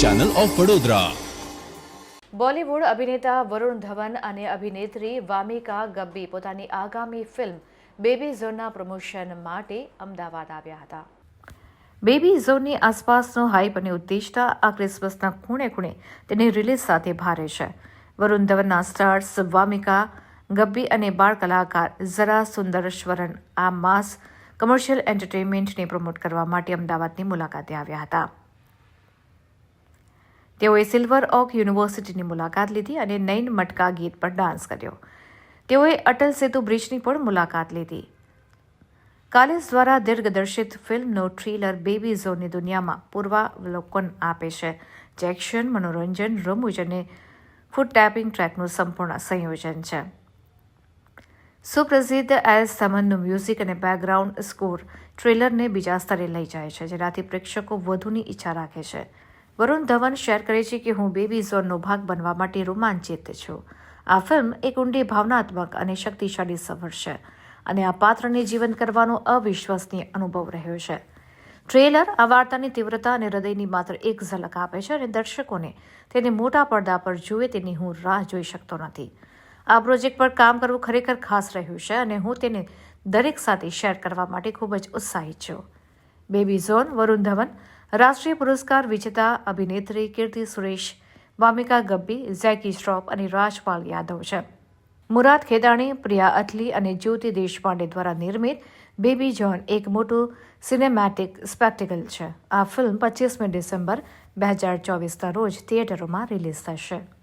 Channel of Vadodara Bollywood અભિનેતા વરુણ ધવન અને અભિનેત્રી વામિકા ગબ્બી પોતાની આગામી ફિલ્મ બેબી ઝોનના પ્રમોશન માટે અમદાવાદ આવ્યા હતા. બેબી ઝોનની આસપાસનો હાઇપ અને ઉદ્દેશતા આ ક્રિસમસના ખૂણે ખૂણે તેની રિલીઝ સાથે ભારે છે. વરુણ ધવનના સ્ટાર્સ વામિકા, ગબ્બી અને બાળ કલાકાર ઝરા સુંદરશ્વરન આ માસ કમર્શિયલ એન્ટરટેનમેન્ટને પ્રમોટ કરવા માટે અમદાવાદની મુલાકાતે આવ્યા હતા. તેઓએ સિલ્વર ઓક યુનિવર્સિટીની મુલાકાત લીધી અને નૈન મટકા ગીત પર ડાન્સ કર્યો. તેઓએ અટલ સેતુ બ્રિજની પણ મુલાકાત લીધી. કાલિસ દ્વારા દીર્ઘદર્શિત ફિલ્મનો ટ્રેલર બેબી ઝોનની દુનિયામાં પૂર્વાવલોકન આપે છે. જે એક્શન મનોરંજન, રમૂજ અને ફૂડ ટેપિંગ ટ્રેકનું સંપૂર્ણ સંયોજન છે. સુપ્રસિદ્ધ એસ સમનનું મ્યુઝિક અને બેકગ્રાઉન્ડ સ્કોર ટ્રેલરને બીજા સ્તરે લઈ જાય છે, જેનાથી પ્રેક્ષકો વધુની ઈચ્છા રાખે છે. વરુણ ધવન શેર કરે છે કે, હું બેબી ઝોનનો ભાગ બનવા માટે રોમાંચિત છું. આ ફિલ્મ એક ઊંડી, ભાવનાત્મક અને શક્તિશાળી સફર છે અને આ પાત્રને જીવંત કરવાનો અવિશ્વસનીય અનુભવ રહ્યો છે. ટ્રેલર આ વાર્તાની તીવ્રતા અને હૃદયની માત્ર એક ઝલક આપે છે અને દર્શકોને તેને મોટા પડદા પર જુએ તેની હું રાહ જોઈ શકતો નથી. આ પ્રોજેક્ટ પર કામ કરવું ખરેખર ખાસ રહ્યું છે અને હું તેને દરેક સાથે શેર કરવા માટે ખૂબ જ ઉત્સાહિત છું. બેબી ઝોન, વરુણ ધવન, રાષ્ટ્રીય પુરસ્કાર વિજેતા અભિનેત્રી કીર્તિ સુરેશ, વામિકા ગબ્બી, ઝેકી શ્રોફ અને રાજપાલ યાદવ છે. મુરાદ ખેદાણી, પ્રિયા અટલી અને જ્યોતિ દેશપાંડે દ્વારા નિર્મિત બેબી જોન એક મોટું સિનેમેટિક સ્પેક્ટિકલ છે. આ ફિલ્મ પચીસમી ડિસેમ્બર બે હજાર ચોવીસના રોજ થિયેટરોમાં રિલીઝ થશે.